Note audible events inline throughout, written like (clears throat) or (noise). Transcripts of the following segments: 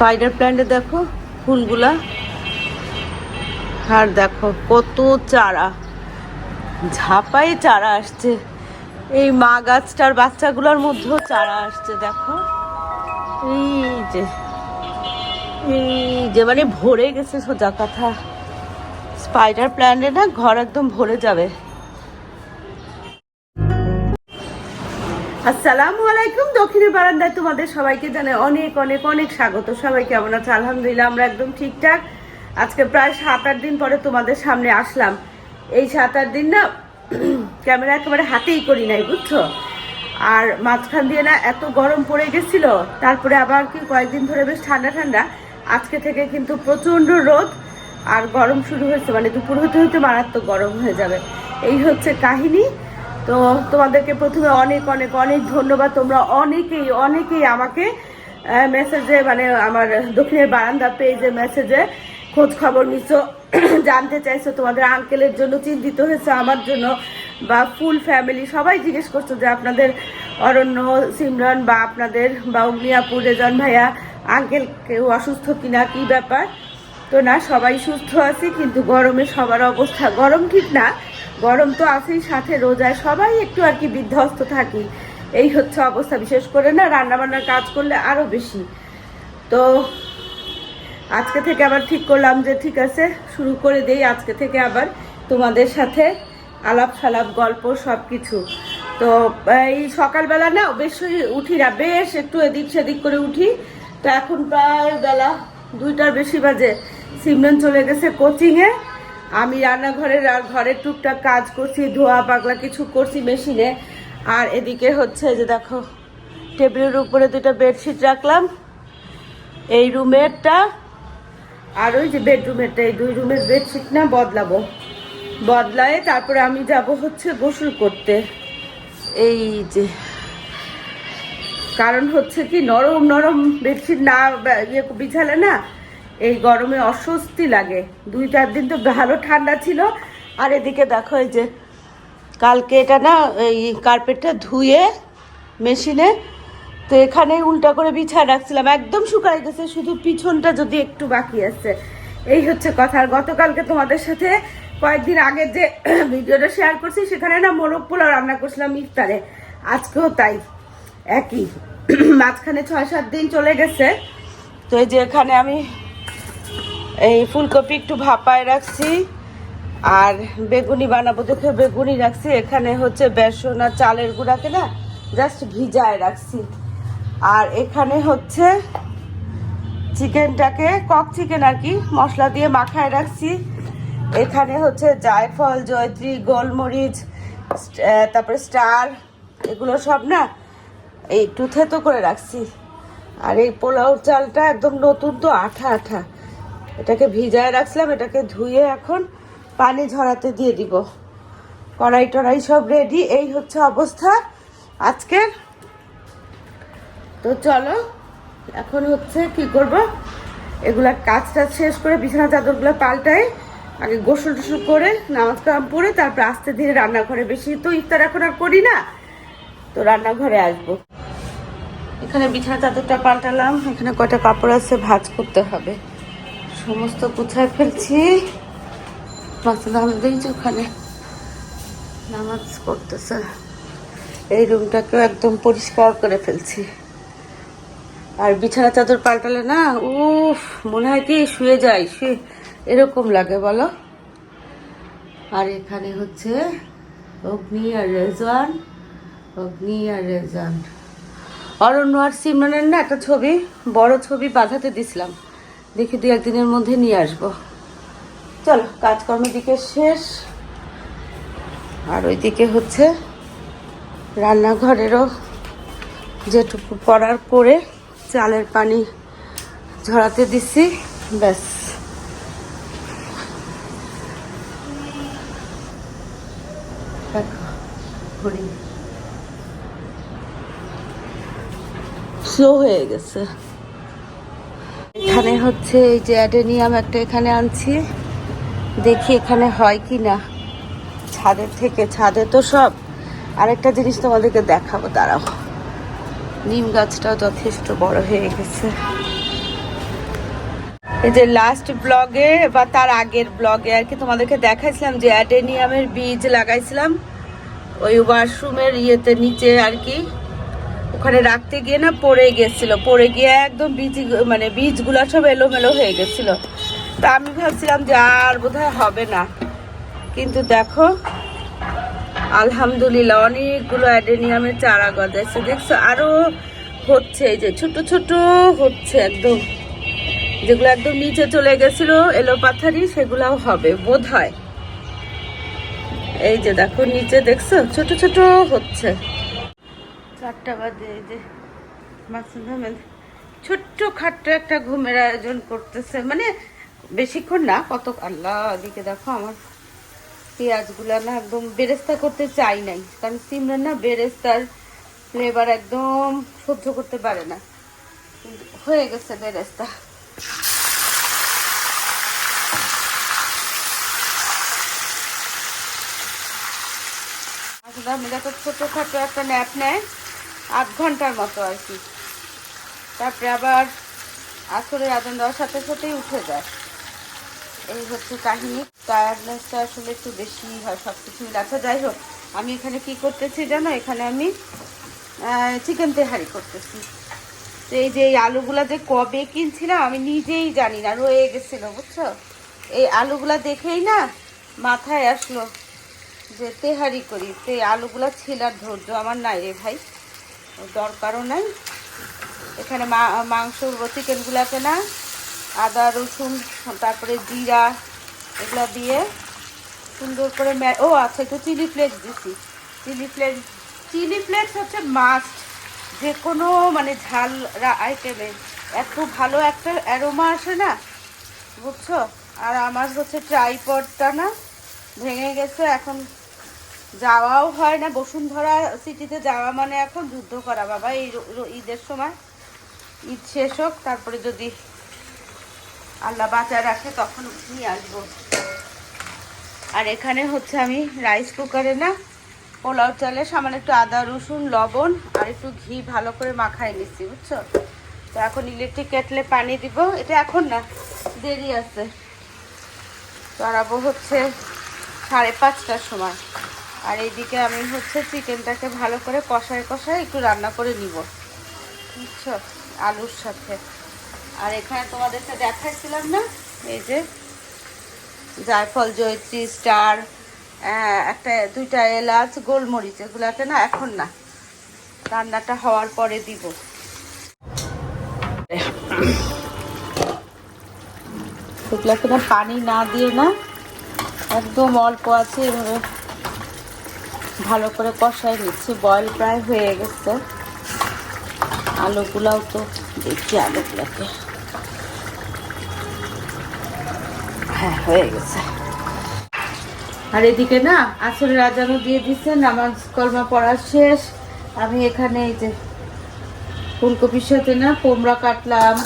Spider প্ল্যান্টে দেখো, ফুলগুলা। আর দেখো কত চারা। ঝাপাই চারা আসছে। এই মা গাছটার বাচ্চাগুলোর মধ্যেও চারা আসছে, দেখো। এই যে এই যে মানে ভরে গেছে সোজা কথা। স্পাইডার প্ল্যান্টে না ঘর একদম ভরে যাবে। আসসালামু আলাইকুম। দক্ষিণের বারান্দায় তোমাদের সবাইকে জানাই অনেক অনেক অনেক স্বাগত। সবাই কেমন আছে? আলহামদুলিল্লাহ, আমরা একদম ঠিকঠাক। আজকে প্রায় সাত, আট দিন পরে তোমাদের সামনে আসলাম। এই সাত, আট দিন না (clears throat) ক্যামেরা একেবারে হাতেই করি নাই, বুঝছ? আর মাঝখান দিয়ে না এত গরম পড়ে গেছিল। তারপরে আবার কি কয়েকদিন ধরে বেশ ঠান্ডা ঠান্ডা। আজকে থেকে কিন্তু প্রচণ্ড রোদ। আর গরম শুরু হয়েছে মানে দুপুর হতে হতে মারাত্মক গরম হয়ে যাবে। এই হচ্ছে কাহিনী। তো তোমাদেরকে প্রথমে অনেক অনেক অনেক ধন্যবাদ। তোমরা অনেকেই অনেকেই আমাকে মেসেজে মানে আমার দক্ষিণের বারান্দা পেজে মেসেজে খোঁজ খবর নিছো, (clears throat) জানতে চাইছো, তোমাদের আঙ্কেলের জন্য চিন্তিত হয়েছে, আমার জন্য, বা ফুল ফ্যামিলি সবাই জিজ্ঞেস করছ যে আপনাদের অরণ্য, সিমরন বা আপনাদের, বা অগ্নিয়াপুর রেজন ভাইয়া আঙ্কেল কেউ অসুস্থ কিনা, কি ব্যাপার? তো না, সবাই সুস্থ আছি, কিন্তু গরমে সবার অবস্থা গরম ঠিক না। গরম তো আছেই সাথে রোজায়, সবাই একটু আর কি বিধ্বস্ত থাকি। এই হচ্ছে অবস্থা, বিশেষ করে না রান্নাবান্নার কাজ করলে আরও বেশি। তো আজকে থেকে আবার ঠিক করলাম যে ঠিক আছে, শুরু করে দেই আজকে থেকে আবার তোমাদের সাথে আলাপ সালাপ, গল্প সব কিছু তো এই সকালবেলা না বেশ উঠি না, বেশ একটু এদিক সেদিক করে উঠি। তো এখন প্রায় বেলা দুইটার বেশি বাজে। সিমরন চলে গেছে কোচিংয়ে। আমি রান্নাঘরের আর ঘরের টুকটাক কাজ করছি, ধোয়া, পাগলা কিছু করছি মেশিনে। আর এদিকে হচ্ছে যে দেখো, টেবিলের উপরে দুটো বেডশিট রাখলাম, এই রুমেরটা, আর ওই যে বেডরুমেরটা, এই দুই রুমের বেডশিট না বদলাবো। বদলায় তারপরে আমি যাব হচ্ছে গোসল করতে। এই যে, কারণ হচ্ছে কি, নরম নরম বেডশিট না ইয়ে বিছালে না এই গরমে অস্বস্তি লাগে। দুই, চার দিন তো ভালো ঠান্ডা ছিল। আর এদিকে দেখো এই যে, কালকে এটা না, এই কার্পেটটা ধুয়ে মেশিনে, তো এখানে উল্টা করে বিছায় রাখছিলাম। একদম শুকাই গেছে, শুধু পিছনটা যদি একটু বাকি আছে। এই হচ্ছে কথা। আর গতকালকে তোমাদের সাথে কয়েকদিন আগে যে (clears throat) ভিডিওটা শেয়ার করছি, সেখানে না মোরগ পোলাও রান্না করছিলাম ইফতারে। আজকেও তাই, একই। (clears throat) মাঝখানে ছয়, সাত দিন চলে গেছে। তো এই যে এখানে আমি এই ফুলকপি একটু ভাপায় রাখছি। আর বেগুনি বানাবো দেখে বেগুনি রাখছি। এখানে হচ্ছে বেসন আর চালের গুঁড়াকে না জাস্ট ভিজায় রাখছি। আর এখানে হচ্ছে চিকেনটাকে, কক চিকেন আর কি, মশলা দিয়ে মাখায় রাখছি। এখানে হচ্ছে জায়ফল, জয়ত্রী, গোলমরিচ তারপরে স্টার, এগুলো সব না এই একটু থেতো করে রাখছি। আর এই পোলাও চালটা একদম নতুন তো, আঠা আঠা। এটাকে ভিজায় রাখছিলাম, এটাকে ধুয়ে এখন পানি ঝরাতে দিয়ে দিব। কড়াই টড়াই সব রেডি এই হচ্ছে অবস্থা আজকের। তো চলো, এখন হচ্ছে কি করব? এগুলা কাজ টাজ শেষ করে বিছানা চাদরগুলো পাল্টাই, আগে গোসল টোসল করে নামাজ কালাম পরে তারপর আস্তে ধীরে রান্নাঘরে বেশি তো ইফতার এখন আর করি না, তো রান্নাঘরে আসব। এখানে বিছানা চাদরটা পাল্টালাম, এখানে কটা কাপড় আছে ভাজ করতে হবে। সমস্ত কোথায় ফেলছি। ওখানে। নামাজ পড়তেছে। এই রুমটাকেও একদম পরিষ্কার করে ফেলছি। আর বিছানা চাদর পাল্টালে না, উফ, মনে হয় কি শুয়ে যাই, শুয়ে। এরকম লাগে, বলো? আর এখানে হচ্ছে অগ্নি আর রেজান অগ্নি আর রেজান অরণ্য আর সিমরানের না একটা ছবি, বড় ছবি বাঁধাতে দিছিলাম। দেখি দু একদিনের মধ্যে নিয়ে আসব। চলো, কাজকর্মের দিকে শেষ। আর ওইদিকে হচ্ছে রান্নাঘরেরও যেটুকু পড়ার করে চালের পানি ঝরাতে দিছি, ব্যাস। স্লো হয়ে গেছে। এখানে হচ্ছে এই যে অ্যাডেনিয়াম একটা এখানে আনছি। দেখি এখানে হয় কি না ছাদের থেকে, ছাদে তো সব। আরেকটা জিনিস তোমাদেরকে দেখাবো, দাঁড়াও। নিম গাছটাও যথেষ্ট বড় হয়ে গেছে। এই যে লাস্ট ব্লগে বা তার আগের ব্লগে আর কি তোমাদেরকে দেখাইছিলাম যে অ্যাডেনিয়ামের বীজ লাগাইছিলাম। ওই ওয়াশরুমের ইয়েতে নিচে আর কি। ওখানে রাখতে গিয়ে না পড়ে গেছিল, পড়ে গিয়ে একদম বীজ মানে বীজগুলো সব এলোমেলো হয়ে গেছিল। তা আমি ভাবছিলাম যে আর বোধহয় হবে না। কিন্তু দেখো, আলহামদুলিল্লাহ অনেকগুলো অ্যাডেনিয়ামের চারা গজাইছে। দেখছ, আরও হচ্ছে, এই যে ছোট ছোট হচ্ছে একদম। যেগুলো একদম নিচে চলে গেছিল এলো পাথারি সেগুলাও হবে বোধ হয় এই যে দেখো, নিচে দেখছ ছোট ছোট হচ্ছে। চারটা বাজে, এই যে মাসুদ ছোট্ট খাট্ট একটা ঘুমের আয়োজন করতেছে। মানে বেশিক্ষণ না, কত আল্লাহ এদিকে দেখো আমার পেঁয়াজগুলো না একদম বেরেস্তা করতে চাই নাই, কারণ সিমরান না বেরেস্তার ফ্লেভার একদম সহ্য করতে পারে না। হয়ে গেছে বেরেস্তা। দেখো ছোটোখাটো একটা ন্যাপ নেয়। আধ ঘণ্টার মতো আর কি। তারপরে আবার আসলে আদান দেওয়ার সাথে সাথেই উঠে যায়। এই হচ্ছে কাহিনী। টায়ার্ডনেসটা আসলে একটু বেশি হয় সব কিছু আচ্ছা যাই হোক, আমি এখানে কি করতেছি জানো? এখানে আমি চিকেন তেহারি করতেছি। তো এই যে এই আলুগুলা যে কবে কিনছিলাম আমি নিজেই জানি না, রয়ে গেছিল, বুঝছ? এই আলুগুলা দেখেই না মাথায় আসলো যে তেহারি করি। তো এই আলুগুলা ছিলার ধৈর্য আমার নাই রে ভাই। দরকারও নাই। এখানে মাংস চিকেনগুলাতে না, আদা, রসুন, তারপরে জিরা এগুলো দিয়ে সুন্দর করে ও আচ্ছা একটু চিলি ফ্লেক্স দিছি চিলি ফ্লেক্স চিলি ফ্লেক্স হচ্ছে মাস্ট। যে কোনো মানে ঝাল আইটেমে এত ভালো একটা অ্যারোমা আসে না, বুঝছ? আর আমার হচ্ছে ট্রাইপডটা না ভেঙে গেছে, এখন যাওয়াও হয় না, বসুন্ধরা সিটিতে যাওয়া মানে এখন যুদ্ধ করা বাবা, এই ঈদের সময়। ঈদ শেষ হোক, তারপরে যদি আল্লাহ বাঁচায় রাখে, তখন নিয়ে আসব। আর এখানে হচ্ছে আমি রাইস কুকারে না, পোলাও চালে সামান্য একটু আদা, রসুন, লবণ আর একটু ঘি ভালো করে মাখায় নিচ্ছি বুঝছ? তো এখন ইলেকট্রিক কেটলে পানি দিব, এটা এখন না, দেরি আছে। চড়াবো হচ্ছে সাড়ে পাঁচটার সময়। আর এইদিকে আমি হচ্ছে চিকেনটাকে ভালো করে কষায় কষায় একটু রান্না করে নিব। বুঝছ? আলুর সাথে। আর এখানে তোমাদেরকে দেখাইছিলাম না, এই যে জায়ফল, জয়ত্রী, স্টার একটা, দুইটা এলাচ, গোলমরিচ, এগুলাকে না এখন না, রান্নাটা হওয়ার পরে দিব। না পানি না দিয়ে না, একদম অল্প আছে এভাবে ভালো করে কষাই নিচ্ছি। বয়েল প্রায় হয়ে গেছে। আলুগুলাও তো দেখি আলুগুলাকে। হ্যাঁ হয়ে গেছে। আর এদিকে না, আসলে রাজানো দিয়ে দিচ্ছে নামাজ কলমা পড়া শেষ। আমি এখানে এই যে ফুলকপির সাথে না কোমড়া কাটলাম।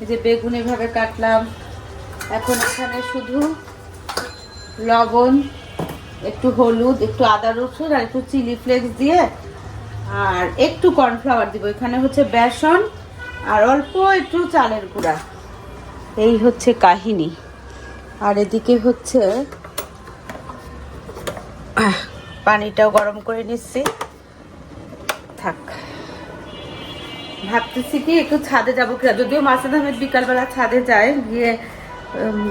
এই যে বেগুন এভাবে কাটলাম। এখন এখানে শুধু লবণ একটু হলুদ, একটু আদা রসুন আর একটু চিলি ফ্লেক্স দিয়ে, আর একটু কর্নফ্লাওয়ার দিব। এখানে হচ্ছে বেসন আর অল্প একটু চালের গুঁড়া। এই হচ্ছে কাহিনী। আর এদিকে হচ্ছে পানিটাও গরম করে নিচ্ছি। থাক। ভাবতেছি কি একটু ছাদে যাব কিনা? যদিও মাসুদ আহমেদ বিকালবেলা ছাদে যায় গিয়ে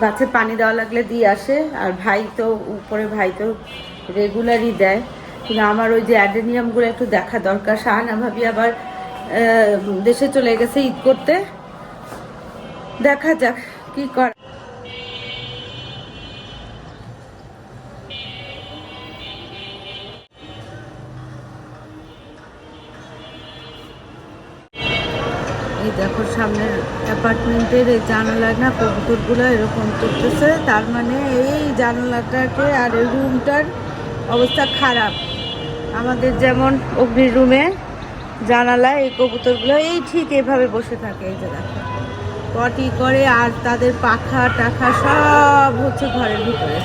গাছে পানি দেওয়া লাগলে দিয়ে আসে। আর ভাই তো উপরে ভাই তো রেগুলারই দেয়। কিন্তু আমার ওই যে অ্যাডেনিয়ামগুলো একটু দেখা দরকার। শাহানা ভাবি আবার দেশে চলে গেছে ঈদ করতে। দেখা যাক কি কর। এই দেখো সামনের অ্যাপার্টমেন্টের এই জানালায় না কবুতরগুলো এরকম করতেছে। তার মানে এই জানালাটাকে আর এই রুমটার অবস্থা খারাপ। আমাদের যেমন অগ্নির রুমে জানালায় এই কবুতরগুলো, এই ঠিক এভাবে বসে থাকে, এই যে দেখো। পটি করে আর তাদের পাখা টাখা সব হচ্ছে ঘরের ভিতরে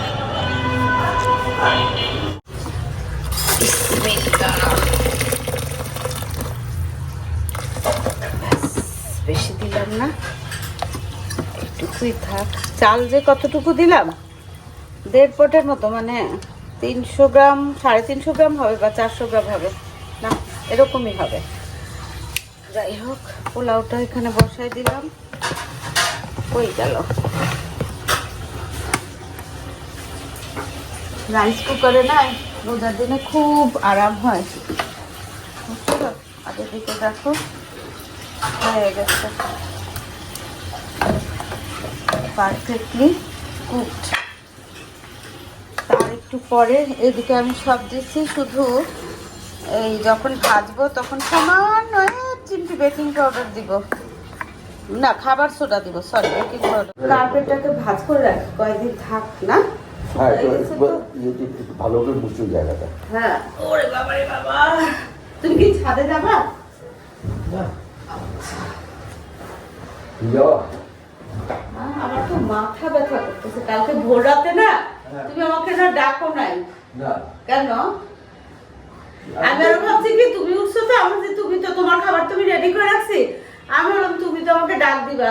বেশি দিলাম না? একটুকুই থাক। চাল যে কতটুকু দিলাম? দেড় পটের মতো মানে তিনশো গ্রাম, সাড়ে তিনশো গ্রাম হবে বা চারশো গ্রাম হবে। না, এরকমই হবে। যাই হোক, পোলাওটা এখানে বসাই দিলাম। ওই গেল। রাইস কুকারে না, রোজার দিনে খুব আরাম হয়। বুঝতে পারছ? আগের দিকে দেখো, হয়ে গেছে। পারফেক্টলি কুকড তার একটু পরে এদিকে আমি সব দিচ্ছি শুধু এই যখন ভাজবো তখন সামান্য চিমটি বেকিং পাউডার দিব। না খাবার সোডা দিব সরি বেকিং পাউডার কার্পেটটাকে ভাজ করে রাখি কয়েকদিন থাক না। হ্যাঁ ভালো করে জায়গাটা। হ্যাঁ। ওরে বাবা রে বাবা। তুমি কি ছাদে যাবা? আমার তো মাথা ব্যথা করতেছে। কালকে ভোর রাতে না তুমি আমাকে না ডাকো নাই। কেন? আমি আরও ভাবছি কি তুমি উঠছো তো আমি তুমি তো তোমার খাবার তুমি রেডি করে রাখছি। আমি বললাম তুমি তো আমাকে ডাক দিবা।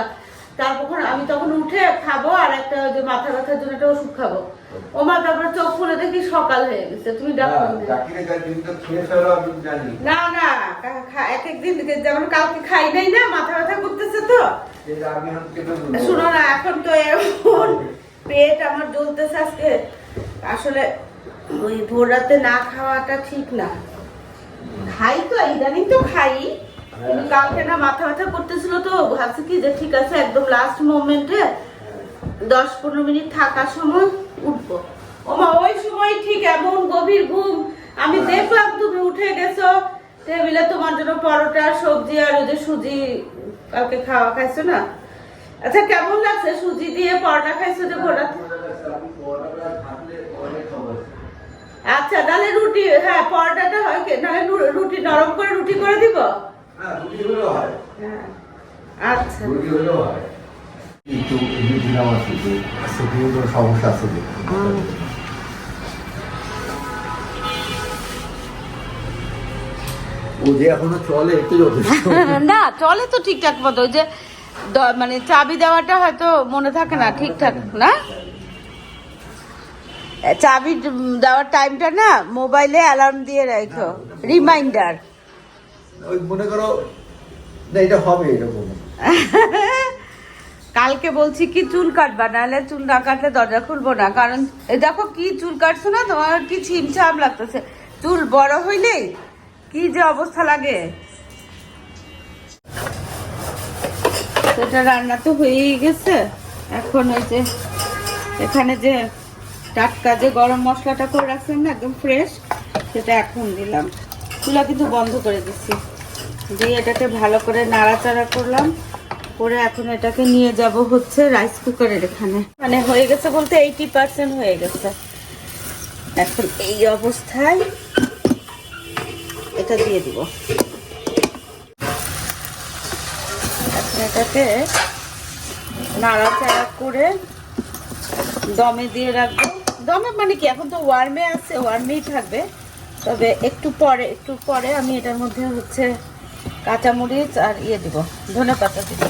তারপর আমি তখন উঠে খাব আর একটা ওই যে মাথা ব্যথার জন্য একটা ওষুধ খাব। ও মা তারপর চোখ খুলে দেখি সকাল হয়ে গেছে। তুমি না। না। এক এক দিন যেমন কালকে খাই নাই না মাথা ব্যথা করতেছে তো। শুনো না এখন তো এমন পেট আমার জ্বলতেছে আজকে। আসলে ওই ভোর রাতে না খাওয়াটা ঠিক না। খাই তো ইদানিং তো খাই। কালকে না মাথা ব্যথা করতেছিল তো, ভাবছি কি যে ঠিক আছে, একদম লাস্ট মোমেন্টে দশ পনেরো মিনিট থাকার সময় উঠবো। ওমা ওই সময় ঠিক এমন গভীর ঘুম, আমি দেখলাম তুমি উঠে গেছো। টেবিলে তোমার জন্য পরোটা, সবজি আর ওই যে সুজি কালকে খাওয়া খাইছো না? আচ্ছা কেমন লাগছে সুজি দিয়ে পরোটা খাইছো যে আছে। আচ্ছা তাহলে রুটি হ্যাঁ পরোটাটা হয় নাহলে রুটি নরম করে রুটি করে দিব? হ্যাঁ, রুটি হলেও হয়। হ্যাঁ। আচ্ছা। রুটি হলেও হয়। একটু এমনি আছে যে সেখানে কোনো সমস্যা আছে ও যে এখনও চলে একটু যথেষ্ট (laughs) না চলে তো ঠিকঠাক মতো। ওই যে মানে চাবি দেওয়াটা হয়তো মনে থাকে না ঠিকঠাক না। চাবি দেওয়ার টাইমটা না মোবাইলে অ্যালার্ম দিয়ে রাখো রিমাইন্ডার। ওই মনে করো, না, এটা হবে এরকম। (laughs) কালকে বলছি কি চুল কাটবা, নাহলে চুল না কাটলে দরজা খুলবো না। কারণ দেখো কি চুল কাটছো না, তোমার কি ছিমছাম লাগতেছে। চুল বড় হইলে কি যে অবস্থা লাগে। সেটা রান্না তো হয়েই গেছে। এখন ওই যে, এখানে যে টাটকা যে গরম মশলাটা করে রাখছেন না, একদম ফ্রেশ সেটা এখন দিলাম। চুলা কিন্তু বন্ধ করে দিচ্ছি। দিয়ে এটাকে ভালো করে নাড়াচাড়া করলাম। করে এখন এটাকে নিয়ে যাব হচ্ছে রাইস কুকারের এখানে। মানে হয়ে গেছে বলতে এইটি পার্সেন্ট হয়ে গেছে। এখন এই অবস্থায় এটা দিয়ে দিব। এখন এটাকে নাড়াচাড়া করে দমে দিয়ে রাখব। দমে মানে কি? এখন তো ওয়ার্মে আছে ওয়ার্মেই থাকবে। তবে একটু পরে একটু পরে আমি এটার মধ্যে হচ্ছে কাঁচামরিচ আর ইয়ে দিব, ধনে পাতা দিব।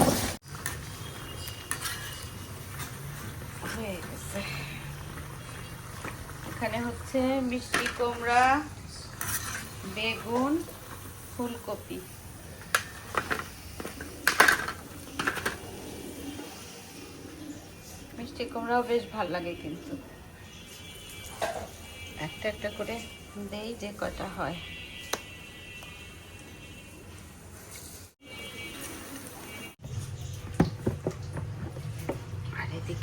এখানে হচ্ছে মিষ্টি কুমড়া, বেগুন, ফুলকপি। মিষ্টি কুমড়াও বেশ ভালো লাগে কিন্তু। একটা একটা করে দেই যে কটা হয়।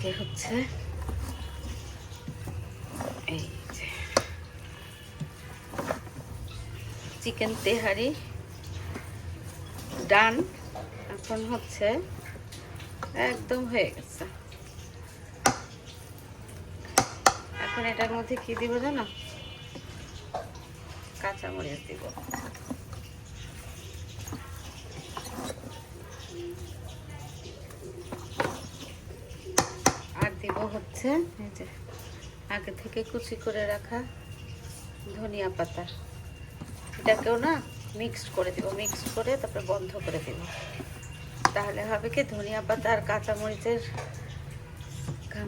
এদিকে হচ্ছে এই যে চিকেন তেহারি ডান। এখন হচ্ছে একদম হয়ে গেছে। এখন এটার মধ্যে কি দিব জানো? কাঁচামরিচ দিব আর দিব হচ্ছে আগে থেকে কুচি করে রাখা ধনিয়া পাতা। এটাকেও না মিক্সড করে দেবো মিক্সড করে তারপরে বন্ধ করে দেবো। তাহলে হবে কি, ধনিয়া পাতা আর কাঁচামরিচের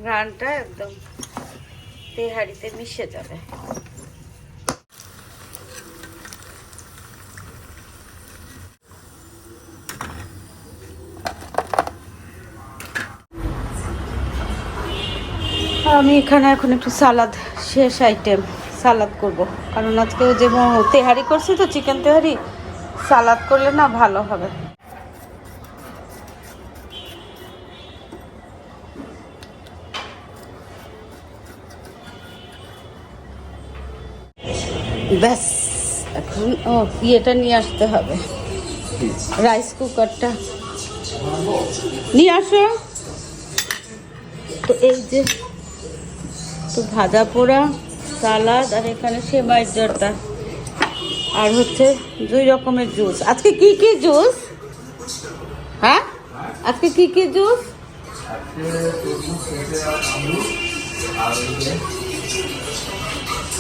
ঘ্রাণটা একদম তেহারিতে মিশে যাবে। আমি এখানে এখন একটু সালাদ, শেষ আইটেম সালাদ করব। কারণ আজকে যে তেহারি করছি তো চিকেন তেহারি, সালাদ করলে না ভালো হবে। ব্যাস, এখন, ও, ইয়েটা নিয়ে আসতে হবে। রাইস কুকারটা নিয়ে আসো। তো এই যে তো ভাজা পোড়া, সালাদ, আর এখানে সেমাইয়ের জর্দা আর হচ্ছে দুই রকমের জুস। আজকে কি কি জুস? হ্যাঁ? আজকে কি কি জুস?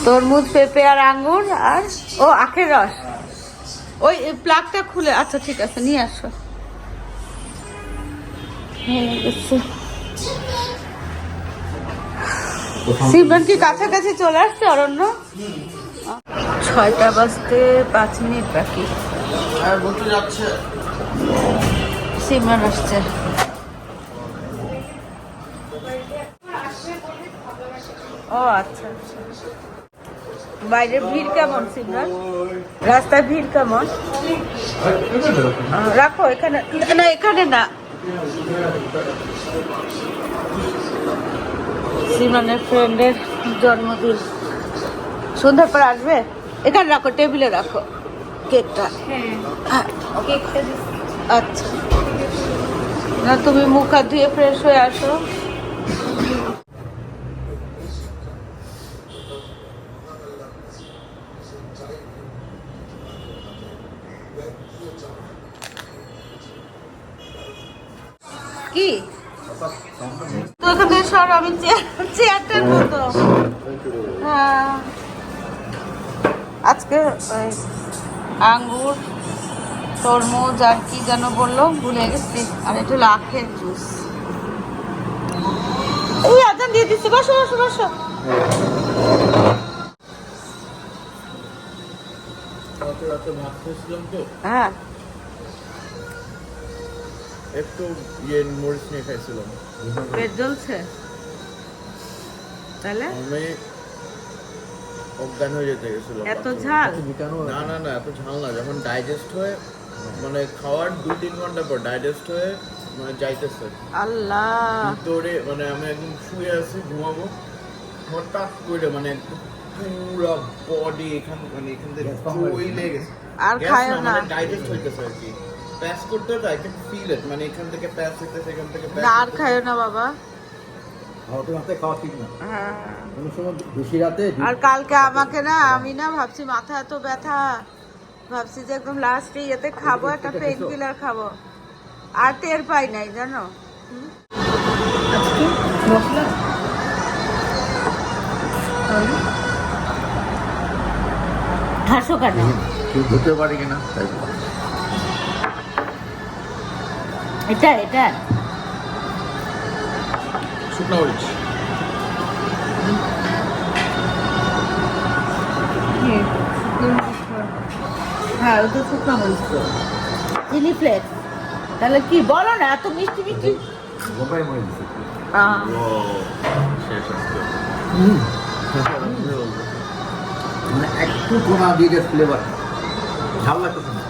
তরমুজ, পেঁপে আর আঙুর আর, ও, আখের রস। ওই প্লাগটা খুলে আচ্ছা ঠিক আছে, নিয়ে আসো। হয়ে সিমরান কি কাছাকাছি চলে আসছে অরণ্য? ছয়টা বাজতে পাঁচ মিনিট বাকি। আর বলতে যাচ্ছে। সিমরান আসছে। ও আচ্ছা আচ্ছা। বাইরে ভিড় কেমন সিমরান? রাস্তায় ভিড় কেমন? রাখো এখানে না এখানে না। সিমরানের ফ্রেন্ডের জন্মদিন। সন্ধ্যার পর আসবে? এখানে রাখো টেবিলে রাখো। কেকটা। হ্যাঁ। আচ্ছা। না তুমি মুখ হাত ধুয়ে ফ্রেশ হয়ে আসো। সর আমি চেয়ারটার মতো। হ্যাঁ। আজকে আঙ্গুর তরমুজ আর কি যেন বলল ভুলে গেছি। আর এটা হলো আখের জুস। এই আজান দিয়ে দিচ্ছি বসো বসো বসো। হ্যাঁ। একটু ইয়ে মরিচ নিয়ে খাইছিলাম। পেট জ্বলছে? তাহলে? আমি অজ্ঞান হয়ে যেতে গেছিলাম এত ঝাল? না না না এত ঝাল না। যখন ডাইজেস্ট হয়ে মানে খাওয়ার দু তিন ঘণ্টা পর ডাইজেস্ট হয়ে মানে যাইতেছে। আল্লাহ। ভিতরে মানে আমি একদম শুয়ে আছি ঘুমাবো। হঠাৎ করে মানে পুরো বডি এখান মানে এখান থেকে আর খায়ও না ডাইজেস্ট হইতেছে আর কি। প্যাস করতে তো আই ক্যান ফিল ইট মানে এখান থেকে প্যাস হইতেছে এখান থেকে প্যাস আর না বাবা। খাওয়াতে রাতে খাওয়া ঠিক না। হ্যাঁ। কোনো সময় বেশি রাতে আর কালকে আমাকে না আমি না ভাবছি মাথা এত ব্যথা। ভাবছি যে একদম লাস্টে ইয়েতে খাব একটা পেন কিলার খাব। আর টের পাই নাই জানো? হাসো কেন ধরতে পারে কিনা তাই এটা এটা। শুকনো মরিচ। হ্যাঁ ওটা শুকনো মরিচ চিলি ফ্লেক্স। তাহলে কি বলো না এত মিষ্টি মিষ্টি। বোম্বাই মরে আহ, ও শেষ আজকে। মানে একটু কোনা দিয়ে ফ্লেভার ঝাল লাগতেছে না।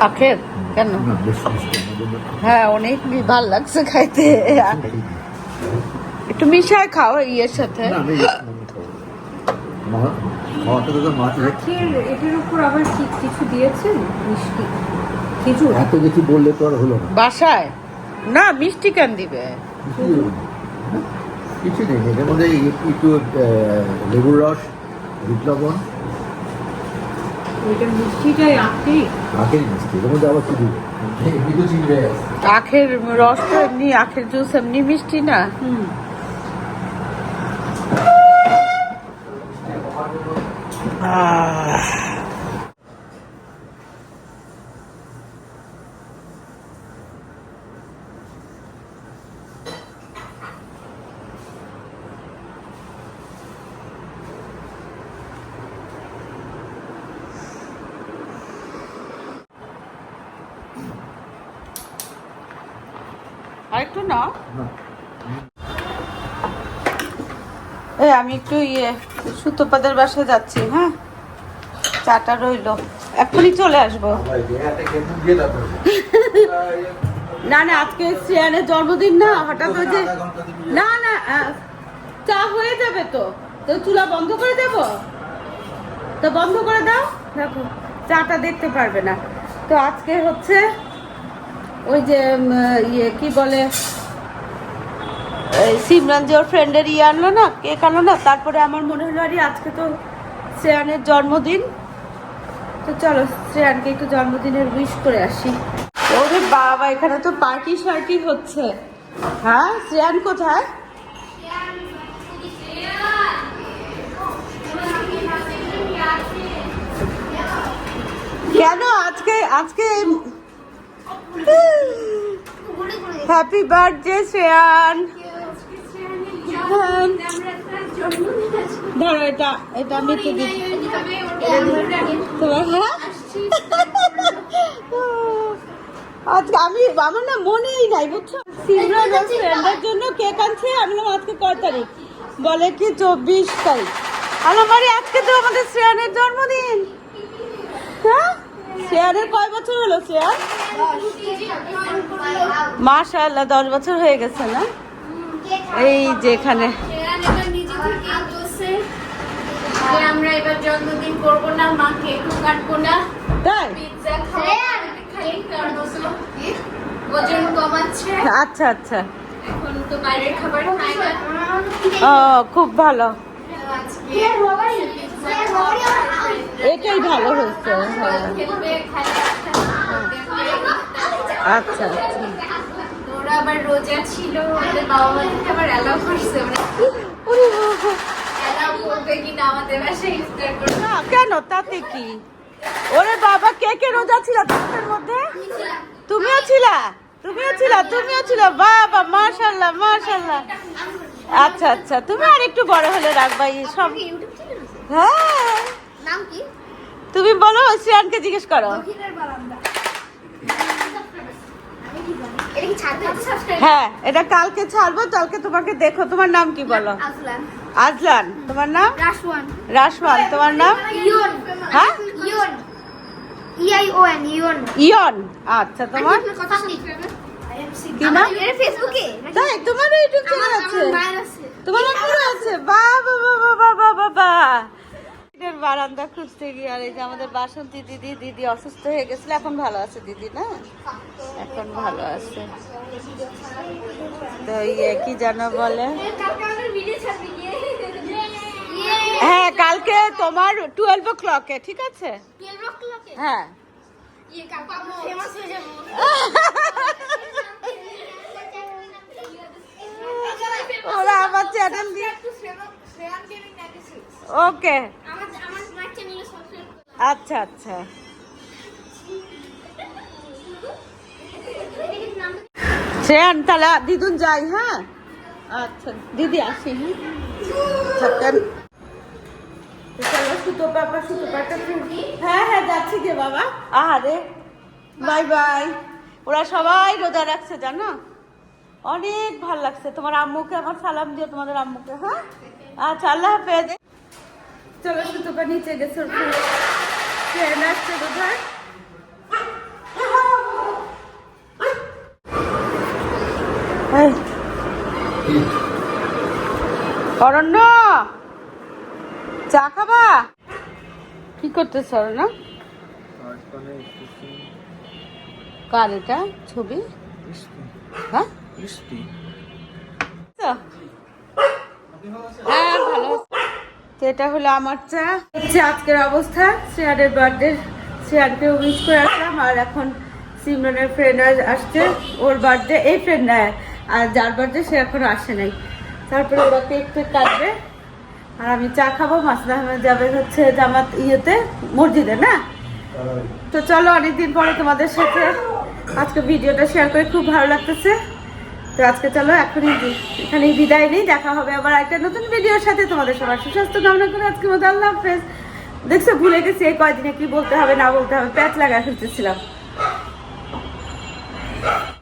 আখের? কেন। হ্যাঁ অনেক ভালো লাগছে খাইতে। একটু মিশায় খাও ইয়ের সাথে। এটার উপর আবার কি কিছু দিয়েছেন? মিষ্টি? খেজুর? এত কিছু বললে তো আর হলো না। বাসায়? না মিষ্টি কেন দিবে? কিছু হ্যাঁ, নেই। এটার মধ্যে একটু একটু আহ, লেবুর রস বিট আখের রস তো এমনি আখের জুস এমনি মিষ্টি না? আহ আরেকটু না এই আমি একটু ইয়ে সুতোপাদের বাসায় যাচ্ছি হ্যাঁ? চাটা রইল। এখনই চলে আসব। না না, আজকে শ্রেয়ানের জন্মদিন না, হঠাৎ ওই যে না না চা হয়ে যাবে তো। তো চুলা বন্ধ করে দেব? তো বন্ধ করে দাও। দেখো, চাটা দেখতে পারবে না। তো আজকে হচ্ছে ওই যে ইয়ে কি বলে সিমরান যে ওর ফ্রেন্ডের ইয়ে আনলো না কেক আনলো না তারপরে আমার মনে হলো আরে আজকে তো শ্রেয়ানের জন্মদিন। তো চলো শ্রেয়ানকে একটু জন্মদিনের উইশ করে আসি। ওরে বাবা এখানে তো পার্টি শার্টি হচ্ছে। হ্যাঁ শ্রেয়ান কোথায়? কেন? আজকে আজকে হ্যাপি বার্থডে শ্রেয়ান। হ্যাঁ। ধরো এটা এটা আমি তো হ্যাঁ? আজকে আমি আমার না মনেই নাই বুঝছ? সিমরান ফ্রেন্ডের জন্য কেক আনছে আমি আজকে কয় তারিখ? বলে কি চব্বিশ তারিখ। আলো মারি আজকে তো আমাদের শ্রেয়ানের জন্মদিন। হ্যাঁ? শ্রেয়ানের কয় বছর হলো শ্রেয়ান মাশাআল্লাহ দশ বছর হয়ে গেছে না? এই যে এখানে আমরা এবার জন্মদিন করব না মা কেক কাটবো না তাই? পিৎজা খাব খালি কারণ ওজন কমাচ্ছে। আচ্ছা আচ্ছা। এখন তো বাইরের খাবার খায় না। ও খুব ভালো। আজকে পিৎজা খাওয়া এটাই ভালো হয়েছে হ্যাঁ। আচ্ছা আচ্ছা। ওরা আবার রোজা ছিল ওদের বাবা মা থেকে আবার অ্যালাউ করছে মানে অ্যালাউ করবে কি না আমাদের বাসায় ইফতার করবে না কেন? তাতে কি? ওরে বাবা কে কে রোজা ছিল তোমাদের মধ্যে? তুমিও ছিলা? তুমিও ছিলা? তুমিও ছিল? বাবা মাশাল্লাহ মাশাল্লাহ আচ্ছা আচ্ছা তুমি আর একটু বড় হলে রাখবা এই সব হ্যাঁ। নাম কি? তুমি বলো শ্রেয়ানকে জিজ্ঞেস করো। দক্ষিণের বারান্দা এটা কি ছাড়তে সাবস্ক্রাইব হ্যাঁ এটা কালকে ছাড়বো কালকে তোমাকে দেখো। তোমার নাম কি বলো? আজলান। তোমার নাম? রাশমান তোমার নাম? ইয়ন। হ্যাঁ? Eon. E O N Eon. Eon. আচ্ছা তোমার? কি নাম? তাই তোমার ইউটিউব চ্যানেল আছে? তোমার আছে? বাবা বাবা বাবা বাবা বারান্দা খুঁজতে গিয়ে আর এই যে আমাদের বাসন্তী দিদি দিদি অসুস্থ হয়ে গেছিল এখন ভালো আছে দিদি না? এখন ভালো আছে। তো ইয়ে কি জানো বলে? হ্যাঁ কালকে তোমার টুয়েলভ ও ক্লকে ঠিক আছে? হ্যাঁ। ইয়ে ওরা আমার চ্যানেল দিয়ে ওকে আচ্ছা আচ্ছা। হ্যাঁ? আচ্ছা দিদি হ্যাঁ? সুতো পাটা হ্যাঁ হ্যাঁ যাচ্ছি যে বাবা। Bye bye. ওরা সবাই রোজা রাখছে, জানো? অনেক ভালো লাগছে। তোমার আম্মুকে আমার সালাম দিও, তোমাদের আম্মুকে হ্যাঁ? আচ্ছা আল্লাহ হাফেজ। চলো সুতোপা নিচে গেছে ট্রেন আসছে অরণ্য! চা খাবা? কি করতেছ অরণ্য? কার এটা? ছবি? হ্যাঁ? হ্যাঁ ভালো। তো এটা হলো আমার চা। হচ্ছে আজকের অবস্থা। শ্রেয়ারের বার্থডে শ্রেয়ারকে উইশ করে আসলাম। আর এখন সিমরনের ফ্রেন্ড আসছে। ওর বার্থডে এই ফ্রেন্ড নেয় আর যার বার্থডে সে এখনও আসে নাই। তারপরে ওরা কেক টেক কাটবে। আর আমি চা খাব। মাসুদ আহমেদ যাবে হচ্ছে জামাত ইয়েতে, মসজিদে, না? তো চলো অনেকদিন পরে তোমাদের সাথে আজকে ভিডিওটা শেয়ার করে খুব ভালো লাগতেছে। তো আজকে চলো, এখনই এখানে এখানেই বিদায় নেই, দেখা হবে আবার একটা নতুন ভিডিওর সাথে তোমাদের সবার সুস্বাস্থ্য কামনা করে আজকে মতো আল্লাহ হাফেজ। দেখছ, ভুলে গেছি এই কয়দিনে কি বলতে হবে, না বলতে হবে, প্যাচ লাগা ফেলতেছিলাম